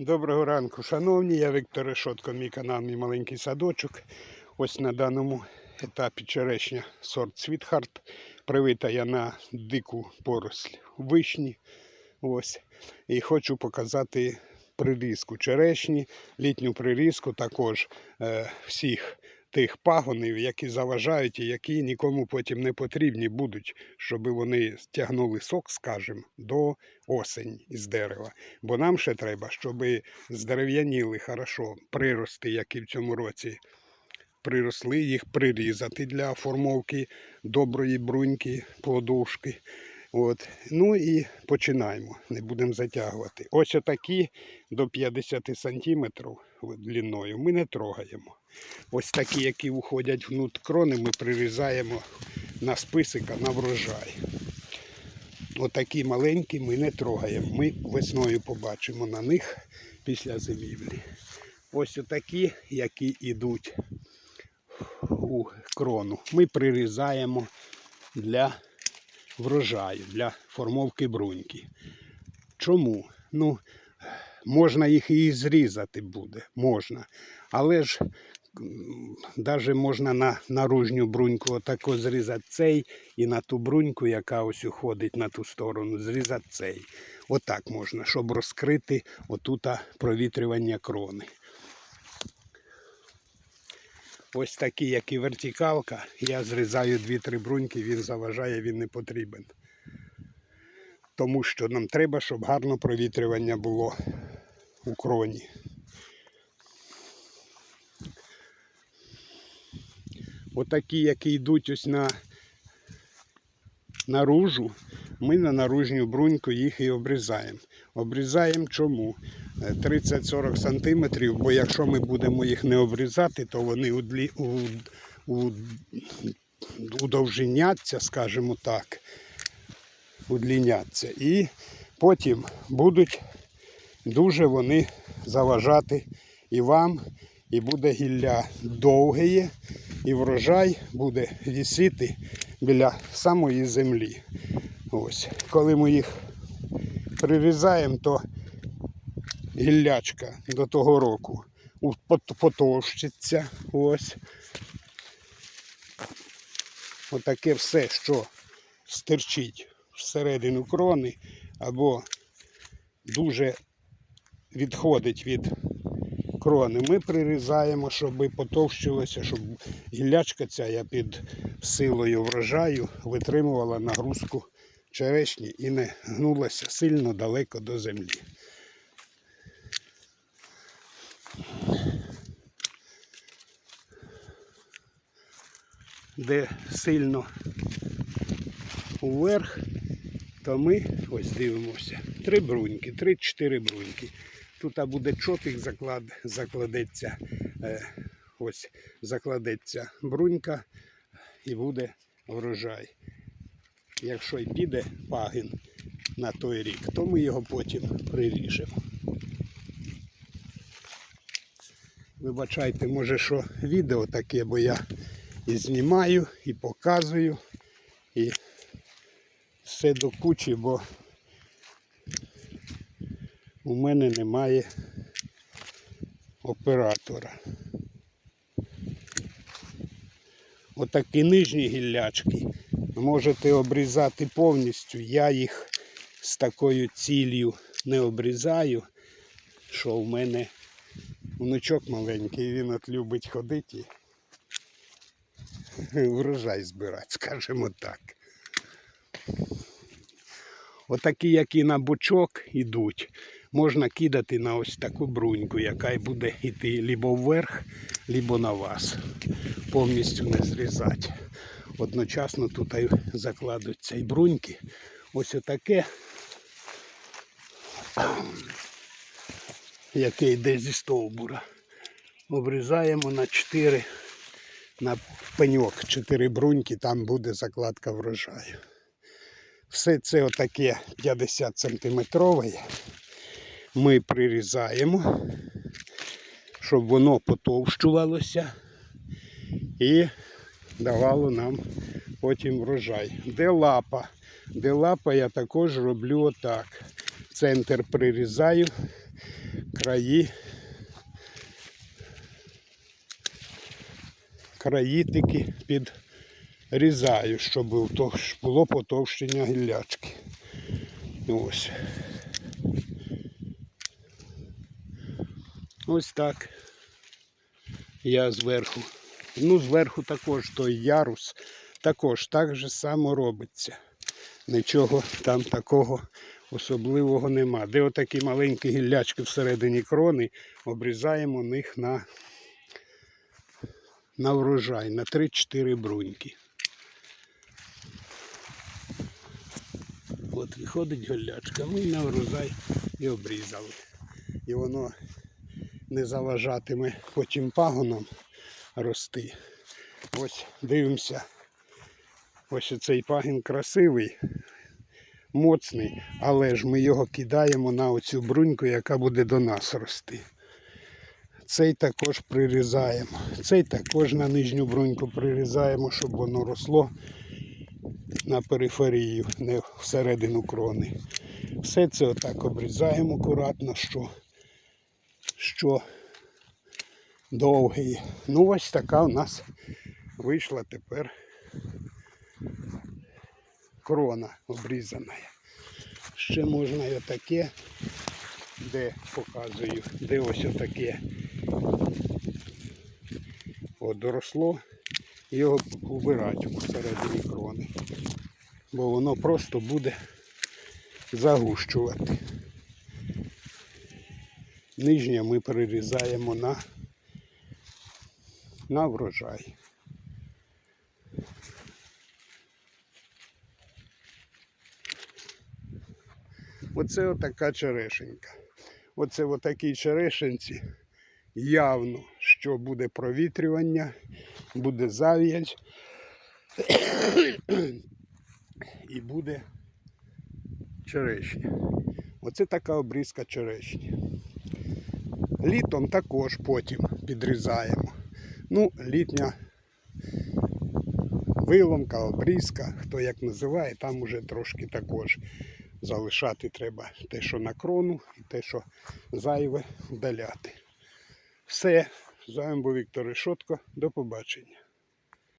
Доброго ранку, шановні. Я Віктор Решотко, мій канал, мій маленький садочок. Ось на даному етапі черешня сорт Світхарт. Привита я на дику поросль вишні. Ось. І хочу показати прирізку черешні, літню прирізку також е, всіх тих пагонів, які заважають і які нікому потім не потрібні будуть, щоб вони стягнули сок, скажімо, до осені з дерева. Бо нам ще треба, щоб здерев'яніли хорошо прирости, які в цьому році приросли, їх прирізати для формовки доброї бруньки, плодовшки. От. Ну і починаємо, не будемо затягувати. Ось отакі до 50 сантиметрів длиною ми не трогаємо. Ось такі, які уходять внутрь крони, ми прирізаємо на списика на врожай. Отакі маленькі ми не трогаємо. Ми весною побачимо на них після зимівлі. Ось отакі, які йдуть у крону. Ми прирізаємо для врожаю, для формовки бруньки. Чому? Ну, можна їх і зрізати буде, можна. Але ж навіть можна на наружню бруньку отако зрізати цей і на ту бруньку, яка ось уходить на ту сторону, зрізати цей. Отак можна, щоб розкрити отута провітрювання крони. Ось такі, як і вертикалка, я зрізаю 2-3 бруньки, він заважає, він не потрібен. Тому що нам треба, щоб гарно провітрювання було у кроні. Отакі, які йдуть ось на наружу, ми на наружню бруньку їх і обрізаємо. Обрізаємо чому? Е, 30-40 сантиметрів, бо якщо ми будемо їх не обрізати, то вони удлі, у, у, удовженяться, скажімо так, удліняться. І потім будуть дуже вони заважати і вам, і буде гілля довге, і врожай буде вісіти біля самої землі. Ось. Коли ми їх прирізаємо, то гіллячка до того року потовщиться. Ось. Отаке все, що стирчить всередину крони або дуже відходить від крони. Ми прирізаємо, щоб потовщилося, щоб гіллячка ця я під силою врожаю витримувала нагрузку черешні і не гнулася сильно далеко до землі. Де сильно вверх, то ми ось дивимося. Три бруньки, три-чотири бруньки. Тут буде чопік заклад, закладеться, е, ось закладеться брунька і буде врожай. Якщо й піде пагін на той рік, то ми його потім приріжемо. Вибачайте, може, що відео таке, бо я і знімаю, і показую, і все до кучі, бо у мене немає оператора. Отакі нижні гіллячки можете обрізати повністю. Я їх з такою ціллю не обрізаю, що в мене внучок маленький, він от любить ходити і врожай збирати, скажімо так. Отакі, які на бочок йдуть, можна кидати на ось таку бруньку, яка й буде йти либо вверх, либо на вас. Повністю не зрізати. Одночасно тут закладуться і бруньки. Ось отаке, яке йде зі стовбура. Обрізаємо на 4, на пеньок, 4 бруньки, там буде закладка врожаю. Все це отаке 50 сантиметрове. Ми прирізаємо, щоб воно потовщувалося і давало нам потім врожай. Де лапа? Де лапа я також роблю отак. Центр прирізаю, краї. Країтики підрізаю, щоб було потовщення гіллячки. Ось. Ось так. Я зверху. Ну, зверху також той ярус також так же само робиться. Нічого там такого особливого нема. Де отакі маленькі гіллячки всередині крони, обрізаємо них на, на врожай, на 3-4 бруньки. От виходить голлячка, ми на врожай і обрізали. І воно не заважатиме потім пагоном рости. Ось дивимося. Ось цей пагін красивий, моцний, але ж ми його кидаємо на оцю бруньку, яка буде до нас рости. Цей також прирізаємо. Цей також на нижню бруньку прирізаємо, щоб воно росло на периферію, не всередину крони. Все це отак обрізаємо акуратно, що, що довгий. Ну ось така у нас вийшла тепер крона обрізана. Ще можна і отаке, де показую, де ось отаке от доросло, його убирати всередині крони. Бо воно просто буде загущувати. Нижнє ми перерізаємо на, на врожай. Оце отака черешенька. Оце в отакій черешенці явно, що буде провітрювання, буде зав'язь і буде черешня. Оце така обрізка черешні. Літом також потім підрізаємо. Ну, літня виломка, обрізка, хто як називає, там уже трошки також залишати треба те, що на крону, і те, що зайве, вдаляти. Все, з вами був Віктор Решотко. До побачення.